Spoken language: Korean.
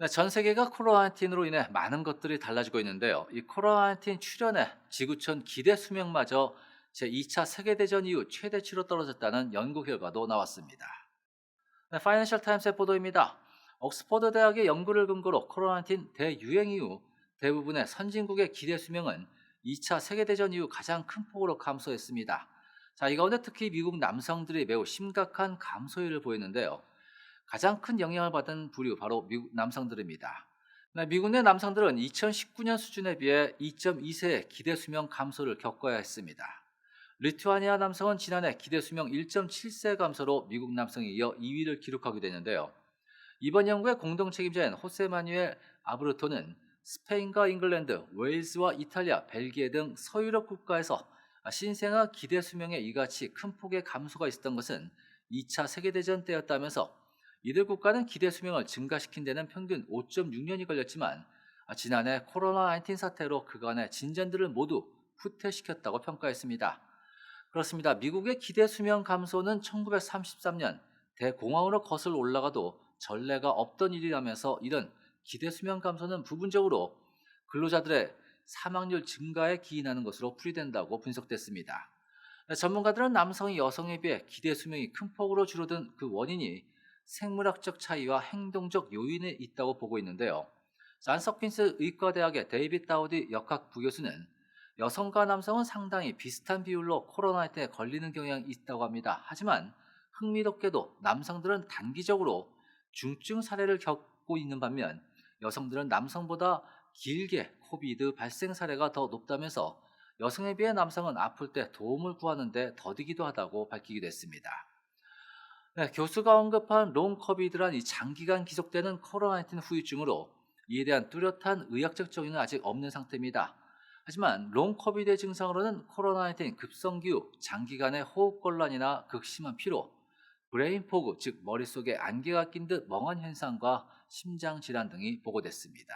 네, 전 세계가 코로나19로 인해 많은 것들이 달라지고 있는데요. 이 코로나19 출현에 지구촌 기대 수명마저 제2차 세계대전 이후 최대치로 떨어졌다는 연구 결과도 나왔습니다. 네, 파이낸셜 타임스의 보도입니다. 옥스퍼드 대학의 연구를 근거로 코로나19 대유행 이후 대부분의 선진국의 기대 수명은 2차 세계대전 이후 가장 큰 폭으로 감소했습니다. 자, 이 가운데 특히 미국 남성들이 매우 심각한 감소율을 보였는데요. 가장 큰 영향을 받은 부류 바로 미국 남성들입니다. 네, 미국 내 남성들은 2019년 수준에 비해 2.2세의 기대 수명 감소를 겪어야 했습니다. 리투아니아 남성은 지난해 기대 수명 1.7세 감소로 미국 남성에 이어 2위를 기록하게 되는데요. 이번 연구의 공동 책임자인 호세 마뉴엘 아브르토는 스페인과 잉글랜드, 웨일즈와 이탈리아, 벨기에 등 서유럽 국가에서 신생아 기대 수명의 이같이 큰 폭의 감소가 있었던 것은 2차 세계대전 때였다면서 이들 국가는 기대 수명을 증가시킨 데는 평균 5.6년이 걸렸지만 지난해 코로나19 사태로 그간의 진전들을 모두 후퇴시켰다고 평가했습니다. 그렇습니다. 미국의 기대 수명 감소는 1933년 대공황으로 거슬러 올라가도 전례가 없던 일이라면서 이런 기대 수명 감소는 부분적으로 근로자들의 사망률 증가에 기인하는 것으로 풀이된다고 분석됐습니다. 전문가들은 남성이 여성에 비해 기대 수명이 큰 폭으로 줄어든 그 원인이 생물학적 차이와 행동적 요인에 있다고 보고 있는데요. 잔석킨스 의과대학의 데이빗 다우디 역학 부교수는 여성과 남성은 상당히 비슷한 비율로 코로나19에 걸리는 경향이 있다고 합니다. 하지만 흥미롭게도 남성들은 단기적으로 중증 사례를 겪고 있는 반면 여성들은 남성보다 길게 코비드 발생 사례가 더 높다면서 여성에 비해 남성은 아플 때 도움을 구하는데 더디기도 하다고 밝히기도 했습니다. 네, 교수가 언급한 롱 코비드란 이 장기간 지속되는 코로나19 후유증으로 이에 대한 뚜렷한 의학적 정의는 아직 없는 상태입니다. 하지만 롱 코비드의 증상으로는 코로나19 급성기후, 장기간의 호흡곤란이나 극심한 피로, 브레인 포그, 즉 머릿속에 안개가 낀 듯 멍한 현상과 심장 질환 등이 보고됐습니다.